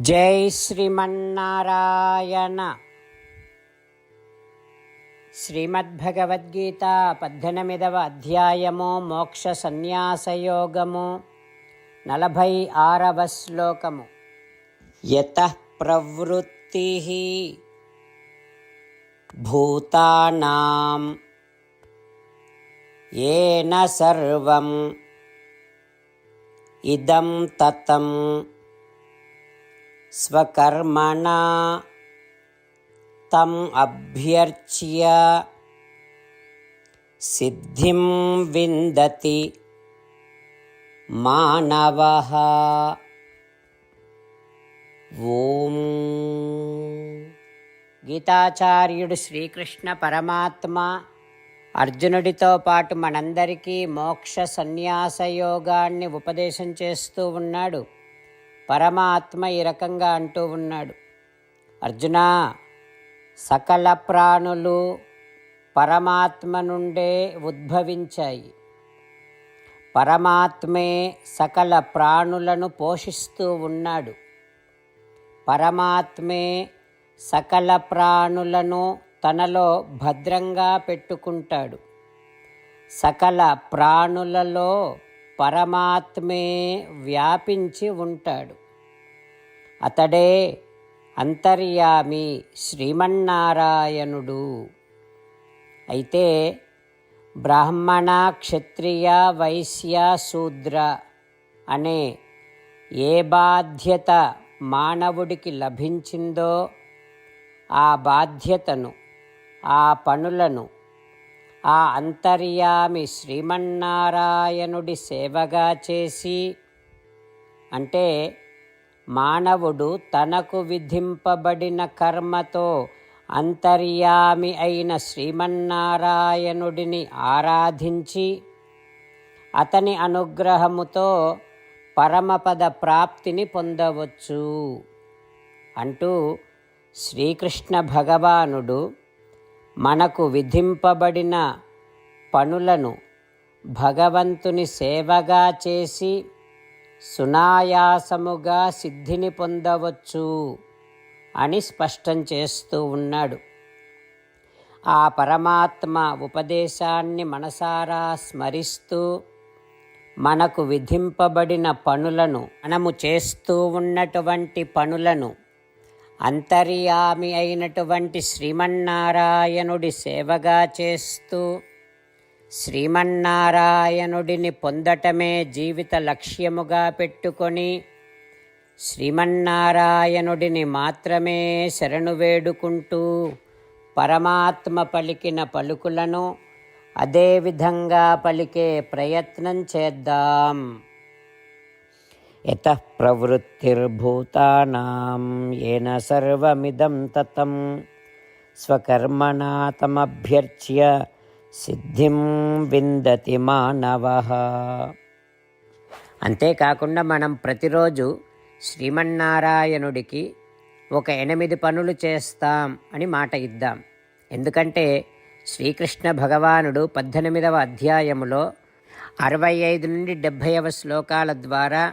జై శ్రీమన్నారాయణ. శ్రీమద్భగవద్గీత పద్దెనిమిదవ అధ్యాయము మోక్ష సన్యాసయోగము నలభై ఆరవ శ్లోకము. యత ప్రవృత్తి భూతానాం ఏన సర్వం ఇదం తతం స్వకర్మణ తం అభ్యర్చ్య సిద్ధిం విందతి మానవ ఓం గీతాచార్యుడు శ్రీకృష్ణ పరమాత్మ అర్జునుడితో పాటు మనందరికీ మోక్ష సన్యాస యోగాన్ని ఉపదేశం చేస్తూ ఉన్నాడు. పరమాత్మ ఈ రకంగా అంటూ ఉన్నాడు. అర్జున సకల ప్రాణులు పరమాత్మ నుండే ఉద్భవించాయి. పరమాత్మే సకల ప్రాణులను పోషిస్తూ ఉన్నాడు. పరమాత్మే సకల ప్రాణులను తనలో భద్రంగా పెట్టుకుంటాడు. సకల ప్రాణులలో పరమాత్మే వ్యాపించి ఉంటాడు. అతడే అంతర్యామి శ్రీమన్నారాయణుడు. అయితే బ్రాహ్మణ క్షత్రియ వైశ్య శూద్ర అనే ఏ బాధ్యత మానవుడికి లభించిందో ఆ బాధ్యతను ఆ పనులను ఆ అంతర్యామి శ్రీమన్నారాయణుడి సేవగా చేసి అంటే మానవుడు తనకు విధింపబడిన కర్మతో అంతర్యామి అయిన శ్రీమన్నారాయణుడిని ఆరాధించి అతని అనుగ్రహముతో పరమపద ప్రాప్తిని పొందవచ్చు. అంటూ శ్రీకృష్ణ భగవానుడు మనకు విధింపబడిన పనులను భగవంతుని సేవగా చేసి సునాయాసముగా సిద్ధిని పొందవచ్చు అని స్పష్టం చేస్తూ ఉన్నాడు. ఆ పరమాత్మ ఉపదేశాన్ని మనసారా స్మరిస్తూ మనకు విధింపబడిన పనులను మనము చేస్తూ ఉన్నటువంటి పనులను అంతర్యామి అయినటువంటి శ్రీమన్నారాయణుడి సేవగా చేస్తూ శ్రీమన్నారాయణుడిని పొందటమే జీవిత లక్ష్యముగా పెట్టుకొని శ్రీమన్నారాయణుడిని మాత్రమే శరణు వేడుకుంటూ పరమాత్మ పలికిన పలుకులను అదేవిధంగా పలికే ప్రయత్నం చేద్దాం. యత ప్రవృత్తిర్భూతానాం ఏన సర్వమిదం తతం స్వకర్మణా తమభ్యర్చ్య సిద్ధిం విందతి మానవ. అంతేకాకుండా మనం ప్రతిరోజు శ్రీమన్నారాయణుడికి ఒక ఎనిమిది పనులు చేస్తాం అని మాట ఇద్దాం. ఎందుకంటే శ్రీకృష్ణ భగవానుడు పద్దెనిమిదవ అధ్యాయములో అరవై ఐదు నుండి డెబ్భైవ శ్లోకాల ద్వారా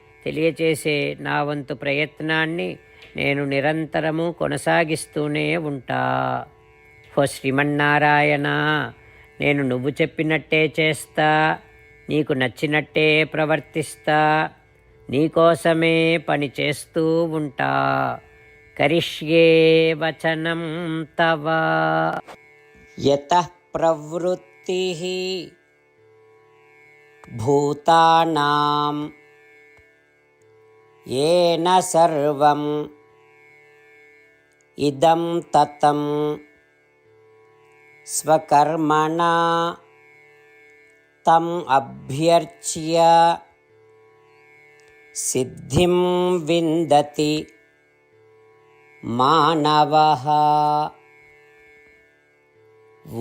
తెలియచేసే నా వంతు ప్రయత్నాన్ని నేను నిరంతరము కొనసాగిస్తూనే ఉంటా. హో శ్రీమన్నారాయణ నేను నువ్వు చెప్పినట్టే చేస్తా నీకు నచ్చినట్టే ప్రవర్తిస్తా నీకోసమే పని చేస్తూ ఉంటా. కరిష్యే వచనం తవ. యత ప్రవృత్తి భూతానాం येन सर्वम् इदं ततं स्वकर्मणा तम् अभ्यर्च्य सिद्धिं विन्दति मानवः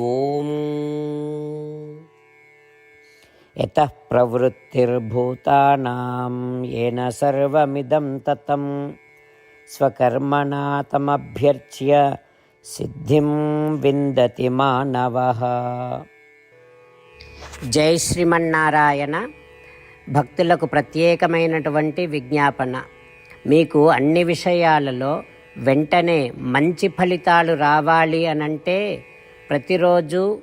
ॐ ఎత ప్రవృత్తిర్భూతానాం ఏన సర్వమిదం తతం స్వకర్మణాతమభ్యర్చ్య సిద్ధిం విందతి మానవ. జై శ్రీమన్నారాయణ. భక్తులకు ప్రత్యేకమైనటువంటి విజ్ఞాపన. మీకు అన్ని విషయాలలో వెంటనే మంచి ఫలితాలు రావాలి అనంటే ప్రతిరోజు